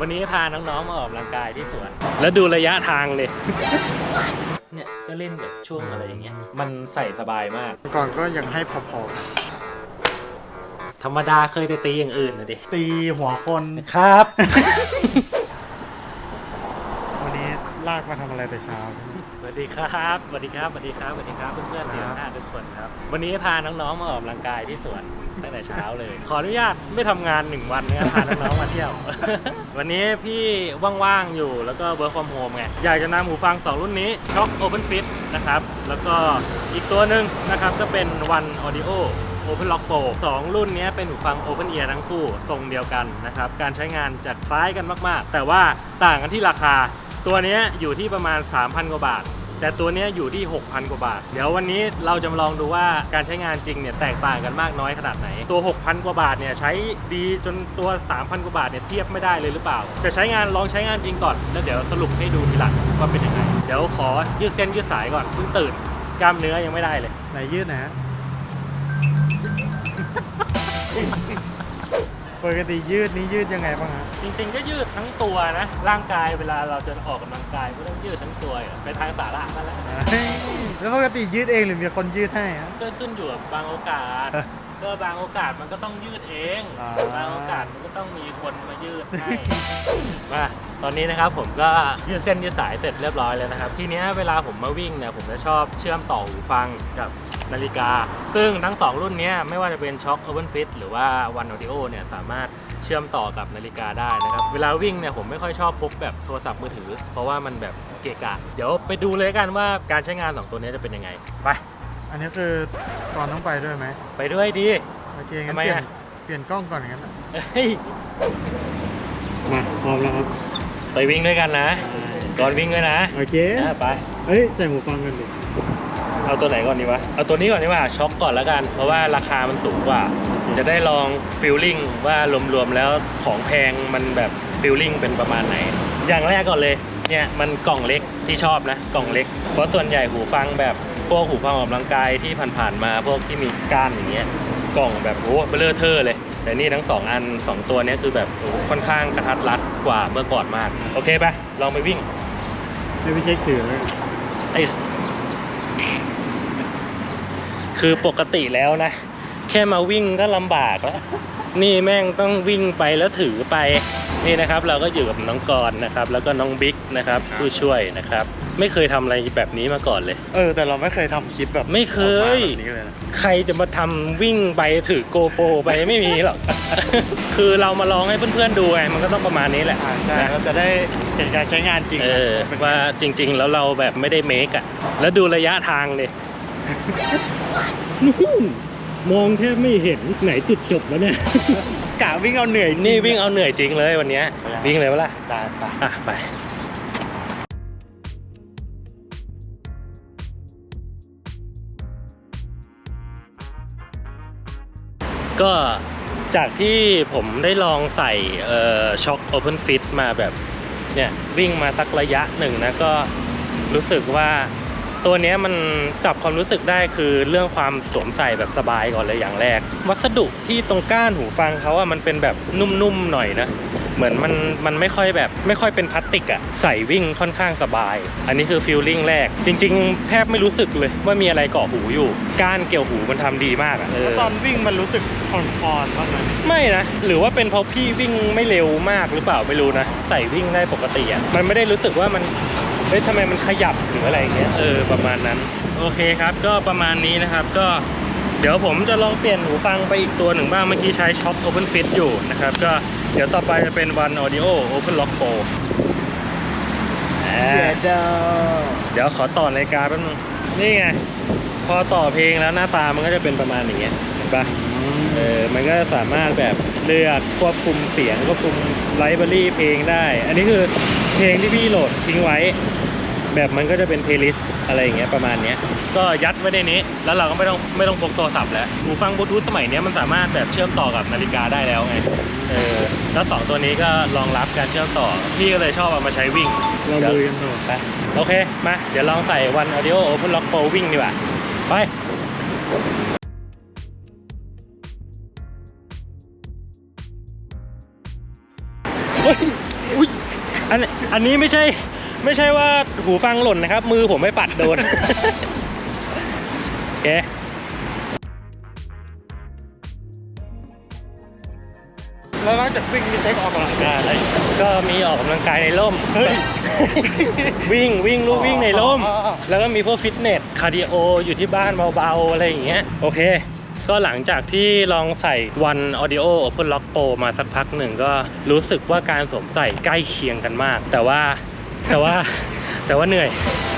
วันนี้พาน้องๆมาออกกำลังกายที่สวน แล้วดูระยะทางเลย เนี่ยก็เล่นแบบช่วงอะไรอย่างเงี้ย มันใส่สบายมาก ก่อนก็ยังให้พอธรรมดาเคยไปตีอย่างอื่นนะดิ ๆตีหัวคนครับ วันนี้ลากมาทำอะไรแต่เช้า สวัสดีครับ สวัสดีครับ สวัสดีครับ สวัสดีครับ เพื่อนๆทีมหน้าทุกคนครับ วันนี้พาน้องๆมาออกกำลังกายที่สวน ตั้งแต่เช้าเลย ขออนุญาตไม่ทำงานหนึ่งวันนะครับพาน้องๆมาเที่ยว วันนี้พี่ว่างๆอยู่แล้วก็ work from home ไง อยากจะนำหูฟัง 2 รุ่นนี้ Shock Open Fit นะครับ แล้วก็อีกตัวหนึ่งนะครับก็เป็น One Audio Open Lock Pro สองรุ่นนี้เป็นหูฟัง Open Ear ทั้งคู่ทรงเดียวกันนะครับ การใช้งานจะคล้ายกันมากๆ แต่ว่าต่างกันที่ราคา ตัวนี้อยู่ที่ประมาณ 3,000 กว่าบาท แต่ตัวนี้อยู่ที่ 6,000 กว่าบาท เดี๋ยววันนี้เราจะมาลองดูว่าการใช้งานจริงเนี่ยแตกต่างกันมากน้อยขนาดไหน ตัว 6,000 กว่าบาทเนี่ยใช้ดีจนตัว 3,000 กว่าบาทเนี่ยเทียบไม่ได้เลยหรือเปล่า จะใช้งานลองใช้งานจริงก่อน แล้วเดี๋ยวสรุปให้ดูทีหลังว่าเป็นยังไง เดี๋ยวขอยืดเส้นยืดสายก่อนเพิ่งตื่นกล้ามเนื้อยังไม่ได้เลยไหนยืดนะ ปกติยืดนี้ยืดยังไงบ้างฮะจริงๆ ก็ยืดทั้งตัวนะ ร่างกายเวลาเราจะออกกำลังกายก็ต้องยืดทั้งตัวอยู่ไปทางสาระนั่นแหละแล้วปกติยืดเองหรือมีคนยืดให้ฮะ ก็ขึ้นอยู่กับบางโอกาส ก็บางโอกาสมันก็ต้องยืดเอง อ่า บางโอกาสมันก็ต้องมีคนมายืดให้ มาตอนนี้นะครับผมก็ยืดเส้นยืดสายเสร็จเรียบร้อยแล้วนะครับ ทีเนี้ยเวลาผมมาวิ่งเนี่ยผมจะชอบเชื่อมต่อหูฟังกับ นาฬิกา ซึ่งทั้ง 2 รุ่นเนี้ยไม่ว่าจะเป็น Shock Open Fit หรือว่า One Audio เนี่ยสามารถเชื่อมต่อกับนาฬิกาได้นะครับ เวลาวิ่งเนี่ยผมไม่ค่อยชอบพกแบบโทรศัพท์มือถือ เพราะว่ามันแบบเกะกะ เดี๋ยวไปดูเลยกันว่าการใช้งานสองตัวนี้จะเป็นยังไง ไป อันนี้คือตอนต้องไปด้วยไหม ไปด้วยดี โอเคงั้นทำไมเปลี่ยนอะ เปลี่ยนกล้องก่อนงั้นอะเฮ้ยมาพร้อมแล้วครับไปวิ่งด้วยกันนะ ก่อนวิ่งด้วยนะโอเค อะไป เอ้ยใส่หูฟังกันดิ เอาตัวไหนก่อนดีวะ เอาตัวนี้ก่อนดีกว่าช็อคก่อนแล้วกัน เพราะว่าราคามันสูงกว่า จะได้ลองฟิลลิ่งว่ารวมๆแล้วของแพงมันแบบฟิลลิ่งเป็นประมาณไหน อย่างแรกก่อนเลยเนี่ยมันกล่องเล็กที่ชอบนะกล่องเล็ก เพราะส่วนใหญ่หูฟังแบบพวกหูฟังออกกำลังกายที่ผ่านๆมาพวกที่มีก้านอย่างเงี้ยกล่องแบบโอ้เบลอเทอร์เลย แต่นี่ทั้งสองอันสองตัวเนี้ยคือแบบโอ้ค่อนข้างกระทัดรัดกว่าเมื่อก่อนมาก โอเคปะลองไปวิ่งให้พี่เช็คถือแล้วกันไอ้ คือปกติแล้วนะ แค่มาวิ่งก็ลำบากแล้ว นี่แม่งต้องวิ่งไปแล้วถือไปนี่นะครับ เราก็อยู่กับน้องกรณ์นะครับ แล้วก็น้องบิ๊กนะครับ ผู้ช่วยนะครับ ไม่เคยทำอะไรแบบนี้มาก่อนเลย เออ แต่เราไม่เคยทำคลิปแบบไม่เคย ออกมาแบบนี้เลยนะใครจะมาทำวิ่งไปถือโกโปรไปไม่มีหรอก คือเรามาลองให้เพื่อนๆดูไงมันก็ต้องประมาณนี้แหละอ่าใช่นะเราจะได้เห็นการใช้งานจริงเออเป็นว่าจริงๆแล้วเราแบบไม่ได้เมคอะแล้วดูระยะทางเลย นู่นมองแทบไม่เห็นไหนจุดจบแล้วเนี่ย กะวิ่งเอาเหนื่อยจริงนี่วิ่งเอาเหนื่อยจริงเลยวันเนี้ยวิ่งเลยวะล่ะได้ไปอะไปก็จากที่ผมได้ลองใส่เอ่อช็อคโอเพนฟิตมาแบบเนี่ยวิ่งมาสักระยะหนึ่งนะก็รู้สึกว่า ตัวเนี้ยมันจับความรู้สึกได้คือเรื่องความสวมใส่แบบสบายก่อนเลยอย่างแรก วัสดุที่ตรงก้านหูฟังเขาอะมันเป็นแบบนุ่มๆหน่อยนะเหมือนมันมันไม่ค่อยแบบไม่ค่อยเป็นพลาสติกอะใส่วิ่งค่อนข้างสบาย อันนี้คือฟีลลิ่งแรก จริง ๆ แทบไม่รู้สึกเลยว่ามีอะไรเกาะหูอยู่ก้านเกี่ยวหูมันทำดีมากอะเออตอนวิ่งมันรู้สึกคอนคอนบ้างไหมไม่นะ หรือว่าเป็นเพราะพี่วิ่งไม่เร็วมากหรือเปล่าไม่รู้นะ ใส่วิ่งได้ปกติอะมันไม่ได้รู้สึกว่ามัน เฮ้ยทำไมมันขยับหรืออะไรอย่างเงี้ยเออประมาณนั้น โอเคครับ ก็ประมาณนี้นะครับก็เดี๋ยวผมจะลองเปลี่ยนหูฟังไปอีกตัวหนึ่งบ้างเมื่อกี้ใช้ช็อป Open Fit อยู่นะครับ ก็เดี๋ยวต่อไปจะเป็น One Audio Open Lock Pro อ่าเดี๋ยวเด้อเดี๋ยวขอต่อนาฬิกาแป๊บนึงนี่ไง พอต่อเพลงแล้วหน้าตามันก็จะเป็นประมาณอย่างเงี้ยเห็นปะเออมันก็สามารถแบบเลือกควบคุมเสียงควบคุมไลบรารีเพลงได้ อันนี้คือเพลงที่พี่โหลดทิ้งไว้ แบบมันก็จะเป็นเพลย์ลิสต์อะไรอย่างเงี้ยประมาณเนี้ยก็ยัดไว้ในนี้ แล้วเราก็ไม่ต้องไม่ต้องพกโทรศัพท์แล้วหูฟังบลูทูธสมัยเนี้ยมันสามารถแบบเชื่อมต่อกับนาฬิกาได้แล้วไงเออแล้วสองตัวนี้ก็รองรับการเชื่อมต่อพี่ก็เลยชอบเอามาใช้วิ่งเราดูกันต่อไปโอเคมาเดี๋ยวลองใส่ One Audio Open Lock Pro วิ่งดีกว่าไปอันอันนี้ไม่ใช่ ไม่ใช่ว่าหูฟังหล่นนะครับ มือผมไม่ปัดโดนโอเคแล้วนอกจากวิ่งมีใช้ออกกำลังกายอะไรก็มีออกกำลังกายในร่ม เฮ้ย วิ่งวิ่งลู่วิ่งในร่ม อ๋ออ๋อ แล้วก็มีพวกฟิตเนสคาร์ดิโออยู่ที่บ้านเบาๆ อะไรอย่างเงี้ยโอเค ก็หลังจากที่ลองใส่ One Audio Open Lock Pro มาสักพักหนึ่งก็รู้สึกว่าการสวมใส่ใกล้เคียงกันมาก แต่ว่า แต่ว่าแต่ว่าเหนื่อย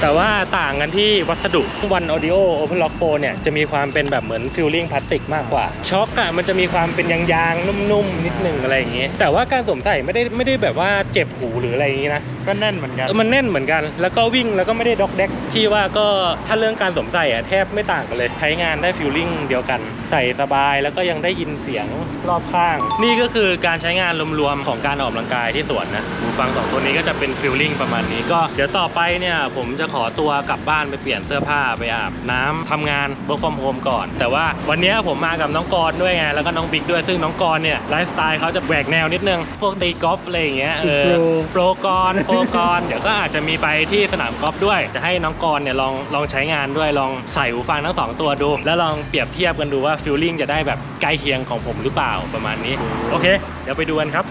แต่ว่าต่างกันที่วัสดุวันออดิโอโอเพนล็อกโปเนี่ยจะมีความเป็นแบบเหมือนฟิลลิ่งพลาสติกมากกว่า ช็อคอะมันจะมีความเป็นยางๆ นุ่มๆ นิดนึงอะไรอย่างเงี้ยแต่ว่าการสวมใส่ไม่ได้ไม่ได้แบบว่าเจ็บหูหรืออะไรอย่างงี้นะ ก็แน่นเหมือนกันเออมันแน่นเหมือนกัน แล้วก็วิ่งแล้วก็ไม่ได้ด็อกแดกพี่ว่าก็ถ้าเรื่องการสวมใส่อะแทบไม่ต่างกันเลย ใช้งานได้ฟิลลิ่งเดียวกัน ใส่สบายแล้วก็ยังได้ยินเสียงรอบข้าง นี่ก็คือการใช้งานรวมๆของการออกกำลังกายที่สวนนะหูฟังสองตัวนี้ก็จะเป็นฟิลลิ่งประมาณนี้ ก็เดี๋ยวต่อไปเนี่ยผมจะขอตัวกลับบ้านไปเปลี่ยนเสื้อผ้าไปอาบน้ำทำงาน work from home ก่อน แต่ว่าวันนี้ผมมากับน้องกรณ์ด้วยไงแล้วก็น้องบิ๊กด้วยซึ่งน้องกรณ์เนี่ยไลฟ์สไตล์เขาจะแหวกแนวนิดนึงพวกตีกอล์ฟอะไรอย่างเงี้ยเออโปรโปรกรโปรกรเดี๋ยวก็อาจจะมีไปที่สนามกอล์ฟด้วย จะให้น้องกรณ์เนี่ยลองลองใช้งานด้วยลองใส่หูฟังทั้งสองตัวดู แล้วลองเปรียบเทียบกันดูว่าฟิลลิ่งจะได้แบบใกล้เคียงของผมหรือเปล่าประมาณนี้ โอเค เดี๋ยวไปดูกันครับ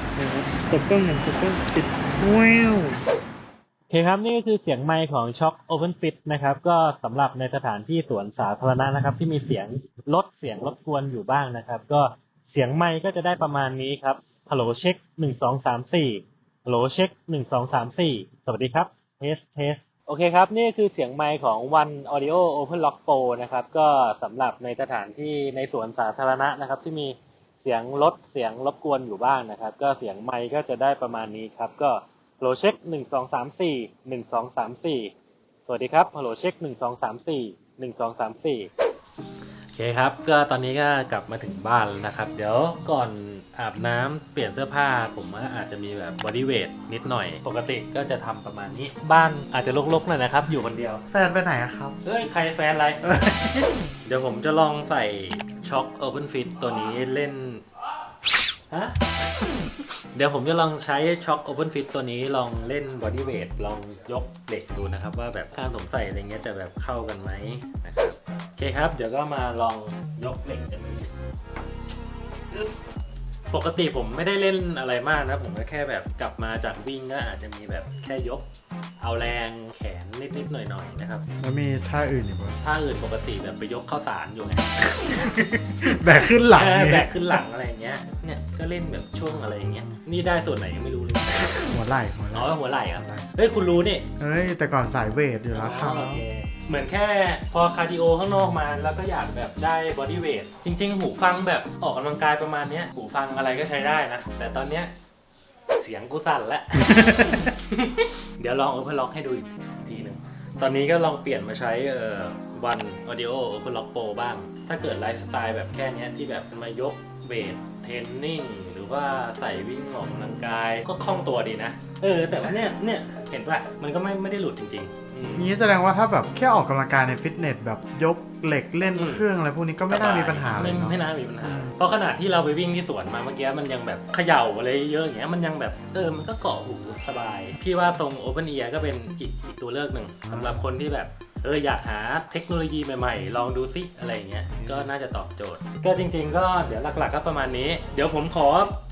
กดเครื่องหนึ่งกดเครื่องปิดว้าวโอเคครับนี่ก็คือเสียงไมค์ของ Shock Open Fit นะครับ ก็สำหรับในสถานที่สวนสาธารณะนะครับ ที่มีเสียงลดเสียงรบกวนอยู่บ้างนะครับ ก็เสียงไมค์ก็จะได้ประมาณนี้ครับฮัลโหลเช็คหนึ่งสองสามสี่ ฮัลโหลเช็คหนึ่งสองสามสี่สวัสดีครับเทสเทสโอเคครับ นี่คือเสียงไมค์ของ One Audio Open Lock Pro นะครับ ก็สำหรับในสถานที่ในสวนสาธารณะนะครับ ที่มีเสียงลดเสียงรบกวนอยู่บ้างนะครับ ก็เสียงไมค์ก็จะได้ประมาณนี้ครับ ก็ฮัลโหลเช็คหนึ่งสองสามสี่หนึ่งสองสามสี่สวัสดีครับฮัลโหลเช็คหนึ่งสองสามสี่หนึ่งสองสามสี่ คครับ ก็ตอนนี้ก็กลับมาถึงบ้านแล้วนะครับ เดี๋ยวก่อนอาบน้ำเปลี่ยนเสื้อผ้า ผมว่าอาจจะมีแบบบอดี้เวทนิดหน่อย ปกติก็จะทำประมาณนี้ บ้านอาจจะรกๆหน่อยนะครับ อยู่คนเดียว แฟนไปไหนอะครับ เฮ้ย ใครแฟนอะไร เดี๋ยวผมจะลองใส่ช็อค Open Fit ตัวนี้เล่น ฮะ เดี๋ยวผมจะลองใช้ช็อค Open Fit ตัวนี้ลองเล่นบอดี้เวทลองยกเหล็กดูนะครับ ว่าแบบการสวมใส่อะไรเงี้ยจะแบบเข้ากันไหมนะครับ โอเคครับ เดี๋ยวก็มาลองยกเหล็กกันดู ปกติผมไม่ได้เล่นอะไรมากนะ ผมก็แค่แบบกลับมาจากวิ่งก็อาจจะมีแบบแค่ยก เอาแรงแขนนิดๆหน่อยๆนะครับแล้วมีท่าอื่นอีกไหมถ้าอื่นปกติแบบไปยกข้าวสารอยู่ไง แบกขึ้นหลังเออเนี่ยแบกขึ้นหลังอะไรอย่างเงี้ย เนี่ยก็เล่นแบบช่วงอะไรอย่างเงี้ย นี่ได้ส่วนไหนยังไม่รู้เลยหัวไหล่หัวไหอ๋ล่อหัวไหล่เหรหัอะวไหล่เฮ้ยคุณรู้นี่เฮ้ยแต่ก่อนสายเวทอยู่แล้วครับอ๋อโอเค เหมือนแค่พอคาร์ดิโอข้างนอกมา แล้วก็อยากแบบได้บอดี้เวทจริง ๆ หูฟังแบบออกกำลังกายประมาณเนี้ยหูฟังอะไรก็ใช้ได้นะ แต่ตอนเนี้ยเสียงกูสั่นแล้ว เดี๋ยวลอง Open Lock ให้ดูอีกทีหนึ่งตอนนี้ก็ลองเปลี่ยนมาใช้เอ่อ One Audio Open Lock Pro บ้าง ถ้าเกิดไลฟ์สไตล์แบบแค่เนี้ยที่แบบมายกเวทเทรนนิ่งหรือว่าใส่วิ่งออกกำลังกายก็คล่องตัวดีนะ เออ แต่ว่าเนี่ยเนี่ยเห็นป่ะมันก็ไม่ไม่ได้หลุดจริง ๆ นี้แสดงว่าถ้าแบบแค่ออกกำลังกายในฟิตเนสแบบยกเหล็กเล่นอืมเครื่องอะไรพวกนี้ก็ไม่น่ามีปัญหาเลยไม่เนาะไม่น่ามีปัญหาอืมเพราะขนาดที่เราไปวิ่งที่สวนมาเมื่อกี้มันยังแบบเขย่าอะไรเยอะอย่างเงี้ยมันยังแบบเออมันก็เกาะหูสบาย พี่ว่าทรง Open Ear ก็เป็นอีกอีกตัวเลือกหนึ่งสำหรับคนที่แบบเอออยากหาเทคโนโลยีใหม่ๆ ลองดูซิอะไรอย่างเงี้ยก็น่าจะตอบโจทย์ ก็จริง ๆ ก็เดี๋ยวหลักๆก็ประมาณนี้ เดี๋ยวผมขอ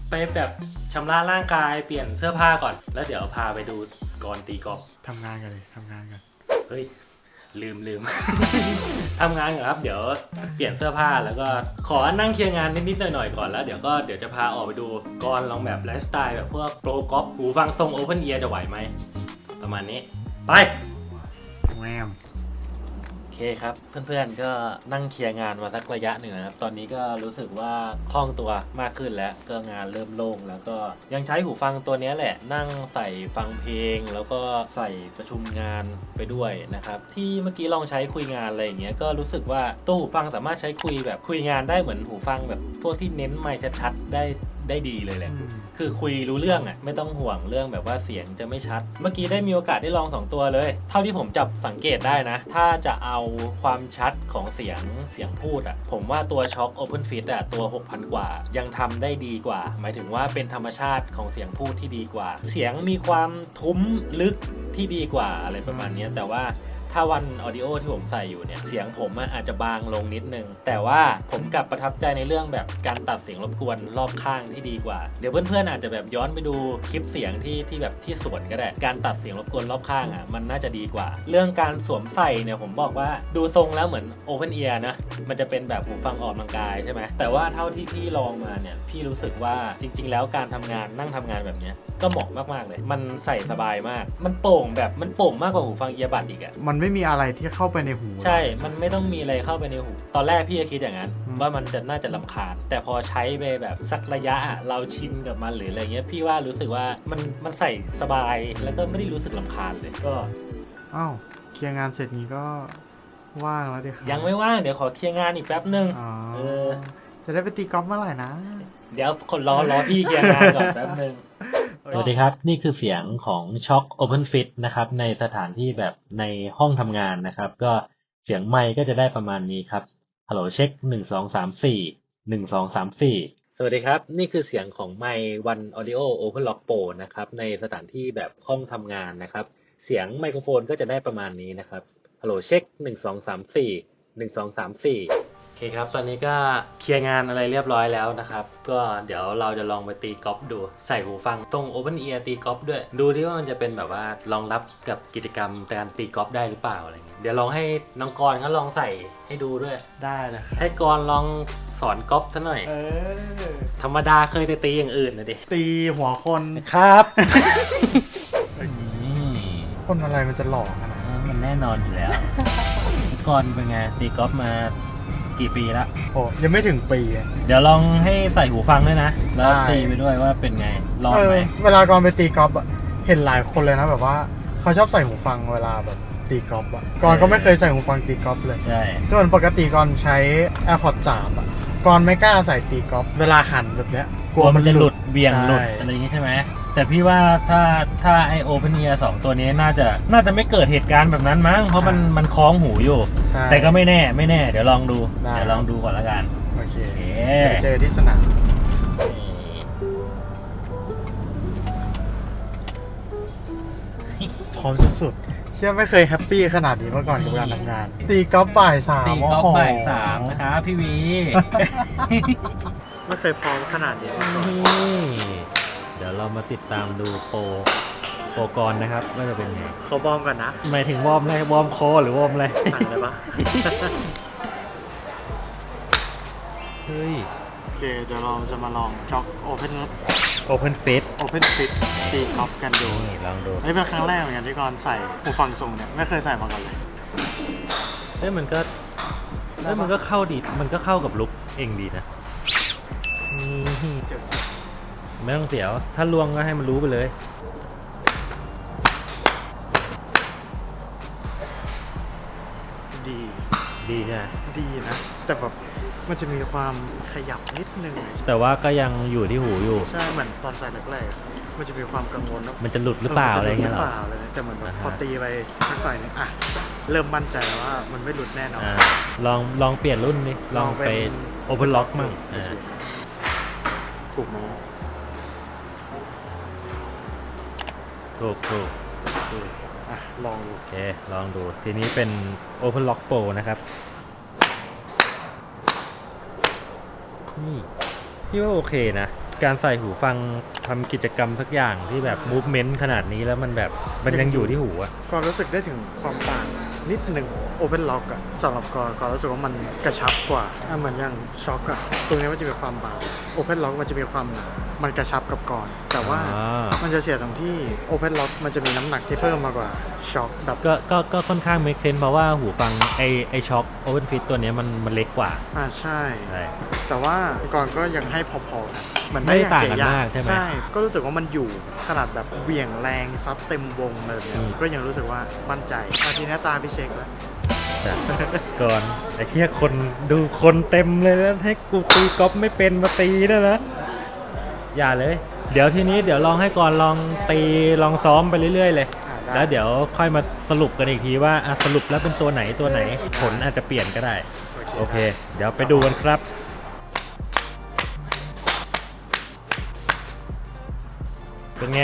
ไปแบบชำระร่างกายเปลี่ยนเสื้อผ้าก่อน แล้วเดี๋ยวพาไปดูกรตีกอล์ฟ ทำงานกันเลยทำงานกัน เฮ้ย ลืมลืม ทำงานก่อนครับ เดี๋ยวเปลี่ยนเสื้อผ้าแล้วก็ขอนั่งเคลียร์งานนิดๆหน่อยๆก่อนแล้วเดี๋ยวก็เดี๋ยวจะพาออกไปดูก่อนลองแบบไลฟ์สไตล์แบบพวกโปรกอล์ฟหูฟังทรงโอเพนเอียร์จะไหวไหม ประมาณนี้ ไปแวมโอ เคครับ เพื่อนๆก็นั่งเคลียร์งานมาสักระยะหนึ่งนะครับ ตอนนี้ก็รู้สึกว่าคล่องตัวมากขึ้นแล้วก็งานเริ่มโล่งแล้วก็ยังใช้หูฟังตัวนี้แหละ นั่งใส่ฟังเพลง แล้วก็ใส่ประชุมงานไปด้วยนะครับ ที่เมื่อกี้ลองใช้คุยงานอะไรอย่างเงี้ยก็รู้สึกว่าตัวหูฟังสามารถใช้คุยแบบคุยงานได้เหมือนหูฟังแบบพวกที่เน้นไมค์ชัดๆได้ ได้ดีเลยแหละอืมคือคุยรู้เรื่องอะไม่ต้องห่วงเรื่องแบบว่าเสียงจะไม่ชัด เมื่อกี้ได้มีโอกาสได้ลองสองตัวเลย เท่าที่ผมจับสังเกตได้นะ ถ้าจะเอาความชัดของเสียงเสียงพูดอะผมว่าตัวช็อค Open Fit อะตัว 6,000 กว่า ยังทำได้ดีกว่า หมายถึงว่าเป็นธรรมชาติของเสียงพูดที่ดีกว่า เสียงมีความทุ้มลึกที่ดีกว่าอะไรประมาณเนี้ยแต่ว่า ถ้าวันออดิโอที่ผมใส่อยู่เนี่ย เสียงผมอาจจะบางลงนิดนึง แต่ว่าผมกลับประทับใจในเรื่องแบบการตัดเสียงรบกวนรอบข้างที่ดีกว่า เดี๋ยวเพื่อนๆอาจจะแบบย้อนไปดูคลิปเสียงที่ที่แบบที่สวนก็ได้ การตัดเสียงรบกวนรอบข้างอะมันน่าจะดีกว่า เรื่องการสวมใส่เนี่ยผมบอกว่าดูทรงแล้วเหมือน Open Ear นะ มันจะเป็นแบบหูฟังออกกำลังกายใช่ไหมแต่ว่าเท่าที่พี่ลองมาเนี่ยพี่รู้สึกว่าจริง ๆ แล้วการทำงานนั่งทำงานแบบเนี้ยก็เหมาะมากๆเลย มันใส่สบายมาก มันโป่งแบบมันโป่งมากกว่าหูฟังเอียบัดอีกอะมันไม่มีอะไรที่เข้าไปในหู ใช่ มันไม่ต้องมีอะไรเข้าไปในหู ตอนแรกพี่ก็คิดอย่างนั้น อืม ว่ามันจะน่าจะลำคาญ แต่พอใช้ไปแบบสักระยะอะเราชินกับมันหรืออะไรเงี้ย พี่ว่ารู้สึกว่ามันมันใส่สบาย แล้วก็ไม่ได้รู้สึกลำคาญเลย ก็อ้าวเคลียร์งานเสร็จนี้ก็ว่างแล้วดิครับยังไม่ว่าง เดี๋ยวขอเคลียร์งานอีกแป๊บนึง อ๋อเออ จะได้ไปตีกอล์ฟเมื่อไหร่นะ เดี๋ยวคนรอรอพี่เคลียร์งานก่อนแป๊บนึง สวัสดีครับ นี่คือเสียงของ Shock Open Fit นะครับ ในสถานที่แบบในห้องทำงานนะครับ ก็เสียงไมค์ก็จะได้ประมาณนี้ครับฮัลโหลเช็คหนึ่งสองสามสี่หนึ่งสองสามสี่สวัสดีครับ นี่คือเสียงของไมค์ One Audio Open Lock Pro นะครับ ในสถานที่แบบห้องทำงานนะครับ เสียงไมโครโฟนก็จะได้ประมาณนี้นะครับฮัลโหลเช็คหนึ่งสองสามสี่ หนึ่งสองสามสี่โอเคครับตอนนี้ก็เคลียร์งานอะไรเรียบร้อยแล้วนะครับ ก็เดี๋ยวเราจะลองไปตีกอล์ฟดูใส่หูฟังตรง Open Ear ตีกอล์ฟด้วย ดูที่ว่ามันจะเป็นแบบว่ารองรับกับกิจกรรมการตีกอล์ฟได้หรือเปล่าอะไรเงี้ยเดี๋ยวลองให้น้องกรณ์เขาลองใส่ให้ดูด้วย ได้เลยครับให้กรณ์ลองสอนกอล์ฟซะหน่อย เออ ธรรมดาเคยแต่ตีอย่างอื่นนะดิตีหัวคน ครับคนอะไรมันจะหลอกขนาดนั้นมันแน่นอนอยู่แล้ว กรณ์เป็นไงตีกอล์ฟมากี่ปีละโอ้ยังไม่ถึงปีอะเดี๋ยวลองให้ใส่หูฟังด้วยนะ แล้วได้ตีไปด้วยว่าเป็นไงรอดเอไหมอเวลาก่อนไปตีกอล์ฟอะเห็นหลายคนเลยนะแบบว่าเขาชอบใส่หูฟังเวลาแบบตีกอล์ฟอะก่อนก็ไม่เคยใส่หูฟังตีกอล์ฟเลยใช่ส่วนปกติก่อนใช้ AirPods 3อะก่อนไม่กล้าใส่ตีกอล์ฟเวลาหันแบบเนี้ยกลัวมันจะหลุดเบี่ยงหลุดใช่อะไรอย่างงี้ใช่ไหม แต่พี่ว่าถ้าถ้าไอโอเพนเนียสองตัวนี้น่าจะน่าจะไม่เกิดเหตุการณ์แบบนั้นมั้ง เพราะมันมันคล้องหูอยู่ ใช่ แต่ก็ไม่แน่ไม่แน่ เดี๋ยวลองดู ได้ เดี๋ยวลองดูก่อนละกัน โอเคโอเค เดี๋ยวเจอที่สนามพร้อมสุดๆเชื่อไม่เคยแฮปปี้ขนาดนี้มาก่อนกับการทำงาน ตีกอล์ฟบ่ายสามตีกอล์ฟโโหบ่ายสามนะครับพี่วี ไม่เคยพร้อมขนาดนี้มาก่อนเดี๋ยวเรามาติดตามดูโปรโปรกรนะครับว่าจะเป็นไงเขาบอมกันนะหมายถึงวอร์มอะไรวอร์มคอหรือวอร์มอะไรสั่งเลยปะเฮ้ยโอเคเดี๋ยวเราจะมาลองจ็อกโอเพนโอเพนเฟสโอเพนฟิตตีกอล์ฟกันดูนี่ลองดูนี่เป็นครั้งแรกเหมือนกันที่ก่อนใส่หูฟังทรงเนี่ยไม่เคยใส่มาก่อนเลยเอ้ยมันก็เอ้ยมันก็เข้าดีมันก็เข้ากับลุคเองดีนะนี่เจ็บสิ ไม่ต้องเสียว ถ้าลวงก็ให้มันรู้ไปเลย ดีดีใช่ไหมดีนะ แต่แบบมันจะมีความขยับนิดนึงแต่ว่าก็ยังอยู่ที่หูอยู่ ใช่เหมือนตอนใส่แรกๆมันจะมีความกังวลว่ามันจะหลุดหรือเปล่าอะไรเงี้ยเหรหอรือเปล่าอะไรเงี้ยแต่เหมือนแบบอ่าฮะพอตีไปสักหน่อยนึงอะเริ่มมั่นใจแล้วว่ามันไม่หลุดแน่นอนอ่าลองลองเปลี่ยนรุ่นดิลองไปโอเพนล็อกมั่งโออ่าเคถูกไห ถูกถูกอะลองดูโอเค ลองดู ทีนี้เป็น Open Lock Pro นะครับ นี่พี่ว่าโอเคนะ การใส่หูฟังทำกิจกรรมสักอย่างที่แบบ movement ขนาดนี้แล้วมันแบบ มันยังอยู่ที่หูอะก็รู้สึกได้ถึงความต่างนิดหนึ่งโอเ n นล็อกอะสำหรับกอนกอนรู้สึกว่ามันกระชับกว่าอะเหมือนอย่างช็อคอะตรงนี้มันจะมีความบางโอเ n นล็อกมันจะมีความหนามันกระชับกับกอน แต่ว่าอ่า มันจะเสียตรงที่โอเ n นล็อกมันจะมีน้ำหนักที่เพิ่มมากกว่าช็อคแบบก็ก็ก็ค่อนข้าง make sense เพราะว่าหูฟังไอไอช็อค Open Fit ตัวเนี้ยมันมันเล็กกว่าอ่าใช่ ใช่ แต่ว่าก่อนก็ยังให้พอๆกันมันไม่ได้อยต่างกันเสียมากใช่ไหมใช่ ก็รู้สึกว่ามันอยู่ขนาดแบบเหวี่ยงแรงซัดเต็มวงเลยเนี่ยอืม ก็ยังรู้สึกว่ามั่นใจอาทีนี้ตาพี่เช็คแล้วแต่ก่อนไอ้เที่ยคนดูคนเต็มเลยแล้วให้กูตีกอล์ฟไม่เป็นมาตีได้แล้วอ ย่าเลย เดี๋ยวทีนี้เดี๋ยวลองให้ก่อนลองตีลองซ้อมไปเรื่อย ๆ เลย อ่าได้ แล้วเดี๋ยวค่อยมาสรุปกันอีกทีว่าอะสรุปแล้วเป็นตัวไหนตัวไหน ผลอาจจะเปลี่ยนก็ได้ โอเค เดี๋ยวไปดูกันครับ เป็นไง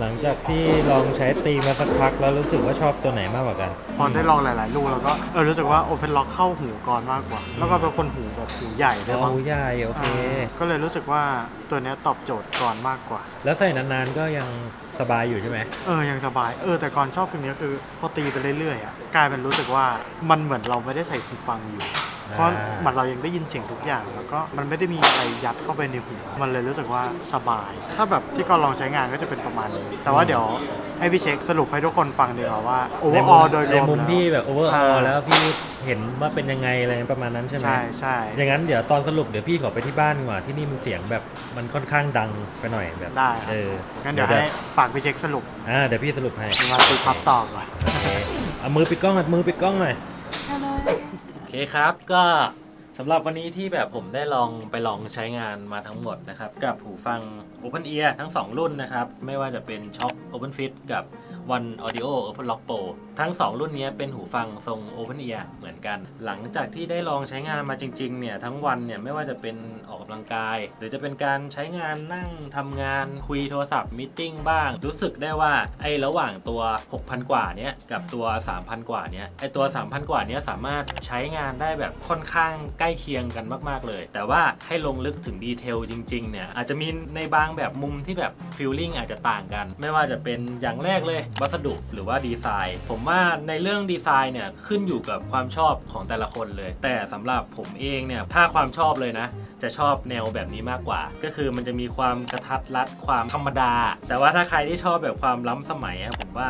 หลังจากที่ลองใช้ตีมาสักพักแล้วรู้สึกว่าชอบตัวไหนมากกว่ากัน พอได้ลองหลาย ๆ ลูกแล้วก็เออรู้สึกว่าโอเพนล็อกเข้าหูก่อนมากกว่า แล้วก็เป็นคนหูแบบหูใหญ่ด้วยเอามั้งใหญ่โอเคอ่าก็เลยรู้สึกว่าตัวเนี้ยตอบโจทย์ก่อนมากกว่า แล้วใส่นาน ๆ ก็ยังสบายอยู่ใช่ไหมเออ ยังสบาย เออ แต่ก่อนชอบตรงนี้คือพอตีไปเรื่อยๆอะ กลายเป็นรู้สึกว่ามันเหมือนเราไม่ได้ใส่หูฟังอยู่ เพราะเหมันเรายังได้ยินเสียงทุกอย่าง แล้วก็มันไม่ได้มีอะไรยัดเข้าไปในหูมันเลยรู้สึกว่าสบาย ถ้าแบบที่ก่อนลองใช้งานก็จะเป็นประมาณนี้ แต่ว่าเดี๋ยวให้พี่เช็คสรุปให้ทุกคนฟังดีกว่าว่าโอเวอในร์อมุอมโดยรในวมมุมแล้วพี่แบบโอเวอร์อออ่าแล้วพี่เห็นว่าเป็นยังไงอะไรประมาณนั้นใช่ไหมใช่ใช่อย่างนั้นเดี๋ยวตอนสรุปเดี๋ยวพี่ขอไปที่บ้านดีกว่าที่นี่มันเสียงแบบมันค่อนข้างดังไปหน่อยแบบได้ครับเอองั้นเดี๋ยวให้ฝากพี่เช็คสรุปอ่าเดี๋ยวพี่สรุปให้มาตีพับต่อก่อนโอเคเอามือปิดกล้องหน่อยมือปิดกล้องหน่อยโอ เคครับ ก็สำหรับวันนี้ที่แบบผมได้ลองไปลองใช้งานมาทั้งหมดนะครับ กับหูฟัง Open Ear ทั้ง 2 รุ่นนะครับ ไม่ว่าจะเป็น Shock Open Fit กับ One Audio Open Lock Pro ทั้ง 2 รุ่นนี้เป็นหูฟังทรง Open Ear เหมือนกัน หลังจากที่ได้ลองใช้งานมาจริงๆเนี่ยทั้งวันเนี่ยไม่ว่าจะเป็นออกกำลังกาย หรือจะเป็นการใช้งานนั่งทำงานคุยโทรศัพท์มิ팅บ้าง รู้สึกได้ว่าไอ้ระหว่างตัว 6,000 กว่าเนี้ยกับตัว 3,000 กว่าเนี้ยไอ้ตัว 3,000 กว่าเนี้ยสามารถใช้งานได้แบบค่อนข้างใกล้เคียงกันมาก ๆเลย แต่ว่าให้ลงลึกถึงดีเทลจริงๆเนี่ยอาจจะมีในบางแบบมุมที่แบบฟีลลิ่งอาจจะต่างกัน ไม่ว่าจะเป็นอย่างแรกเลยวัสดุหรือว่าดีไซน์ ผมว่าในเรื่องดีไซน์เนี่ยขึ้นอยู่กับความชอบของแต่ละคนเลย แต่สำหรับผมเองเนี่ยถ้าความชอบเลยนะ จะชอบแนวแบบนี้มากกว่า ก็คือมันจะมีความกระทัดรัดความธรรมดา แต่ว่าถ้าใครที่ชอบแบบความล้ำสมัยอะผมว่า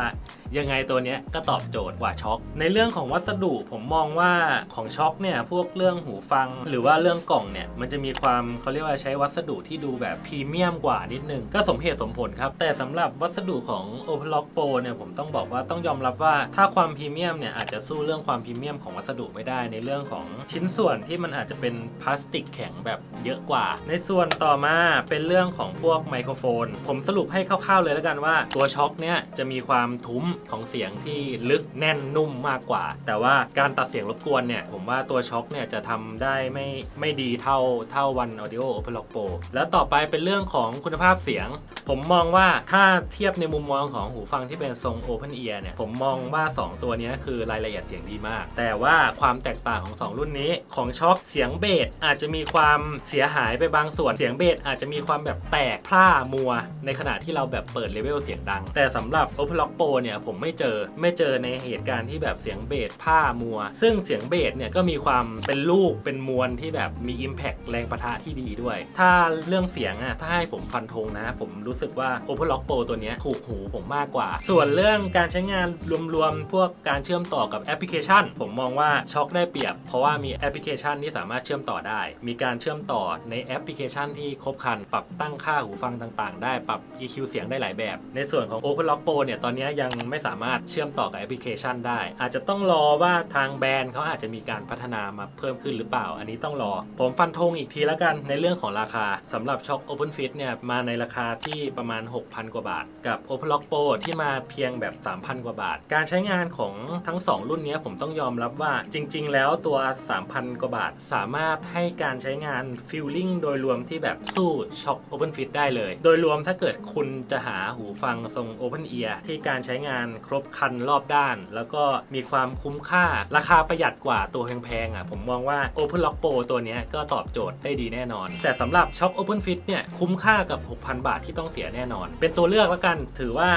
ยังไงตัวเนี้ยก็ตอบโจทย์กว่าช็อค ในเรื่องของวัสดุผมมองว่าของช็อคเนี่ยพวกเรื่องหูฟัง หรือว่าเรื่องกล่องเนี่ยมันจะมีความเขาเรียกว่าใช้วัสดุที่ดูแบบพรีเมียมกว่านิดนึง ก็สมเหตุสมผลครับ แต่สำหรับวัสดุของ Open Lock Pro เนี่ยผมต้องบอกว่าต้องยอมรับว่าถ้าความพรีเมียมเนี่ยอาจจะสู้เรื่องความพรีเมียมของวัสดุไม่ได้ในเรื่องของชิ้นส่วนที่มันอาจจะเป็นพลาสติกแข็งแบบเยอะกว่า ในส่วนต่อมาเป็นเรื่องของพวกไมโครโฟน ผมสรุปให้คร่าวๆเลยแล้วกันว่าตัวช็อคเนี่ยจะมีความทุ้มของเสียงที่ลึกแน่นนุ่มมากกว่า แต่ว่าการตัดเสียงรบกวนเนี่ย ผมว่าตัวช็อคเนี่ยจะทำได้ไม่ไม่ดีเท่าเท่าวัน Audio Open Lock Pro แล้วต่อไปเป็นเรื่องของคุณภาพเสียง ผมมองว่าถ้าเทียบในมุมมองของหูฟังที่เป็นทรง Open Ear เนี่ย ผมมองว่า 2 ตัวนี้คือรายละเอียดเสียงดีมาก แต่ว่าความแตกต่างของ 2 รุ่นนี้ของช็อคเสียงเบสอาจจะมีความเสียหายไปบางส่วนเสียงเบสอาจจะมีความแบบแตกพร่ามัว ในขณะที่เราแบบเปิดเลเวลเสียงดัง แต่สำหรับ Open Lock Pro เนี่ยผมไม่เจอไม่เจอในเหตุการณ์ที่แบบเสียงเบสพร่ามัว ซึ่งเสียงเบสเนี่ยก็มีความเป็นลูกเป็นมวลที่แบบมี Impact แรงประทะที่ดีด้วย ถ้าเรื่องเสียงอะถ้าให้ผมฟันธงนะ ผมรู้สึกว่า Open Lock Pro ตัวนี้ถูกหูผมมากกว่า ส่วนเรื่องการใช้งานรวมๆ พวกการเชื่อมต่อกับแอปพลิเคชัน ผมมองว่าช็อคได้เปรียบ เพราะว่ามีแอปพลิเคชันที่สามารถเชื่อมต่อได้ มีการเชื่อมต่อในแอปพลิเคชันที่ครบครัน ปรับตั้งค่าหูฟังต่างๆ ได้ปรับ EQ เสียงได้หลายแบบ ในส่วนของ Open Lock Pro เนี่ยตอนนี้ยังไไม่สามารถเชื่อมต่อกับแอปพลิเคชันได้ อาจจะต้องรอว่าทางแบรนด์เขาอาจจะมีการพัฒนามาเพิ่มขึ้นหรือเปล่า อันนี้ต้องรอ ผมฟันธงอีกทีแล้วกันในเรื่องของราคาสำหรับช็อค Open Fit เนี่ยมาในราคาที่ประมาณ 6,000 กว่าบาท กับ Open Lock Pro ที่มาเพียงแบบ 3,000 กว่าบาท การใช้งานของทั้ง 2 รุ่นนี้ผมต้องยอมรับว่าจริง ๆ แล้วตัว 3,000 กว่าบาท สามารถให้การใช้งานฟีลลิ่งโดยรวมที่แบบสู้ช็อค Open Fit ได้เลย โดยรวมถ้าเกิดคุณจะหาหูฟังทรง Open Ear ที่การใช้งานครบคันรอบด้าน แล้วก็มีความคุ้มค่าราคาประหยัดกว่าตัวแพงๆอะผมมองว่า Open Lock Pro ตัวนี้ก็ตอบโจทย์ได้ดีแน่นอน แต่สำหรับช็อค Open Fit เนี่ยคุ้มค่ากับ 6,000 บาทที่ต้องเสียแน่นอน เป็นตัวเลือกแล้วกันถือว่า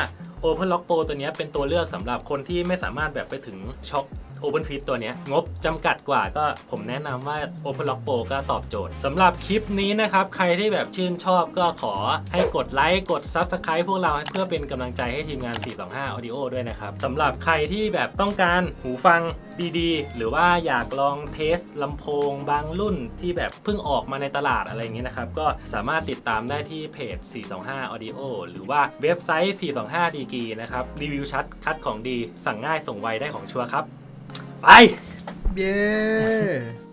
Open Lock Pro ตัวนี้เป็นตัวเลือกสำหรับคนที่ไม่สามารถแบบไปถึงช็อค Open Fit ตัวนี้งบจำกัดกว่าก็ผมแนะนำว่า Open Lock Pro ก็ตอบโจทย์สำหรับคลิปนี้นะครับ ใครที่แบบชื่นชอบก็ขอให้กดไลค์กด Subscribe พวกเราเพื่อเป็นกำลังใจให้ทีมงาน 425 Audio ด้วยนะครับสำหรับใครที่แบบต้องการหูฟังดีๆ หรือว่าอยากลองเทสลำโพงบางรุ่นที่แบบเพิ่งออกมาในตลาดอะไรอย่างนี้นะครับ ก็สามารถติดตามได้ที่เพจ 425 Audio หรือว่าเว็บไซต์ 425 d g นะครับ รีวิวชัดคัดของดี สั่งง่ายส่งไวได้ของชัวร์ครับ ไป เย้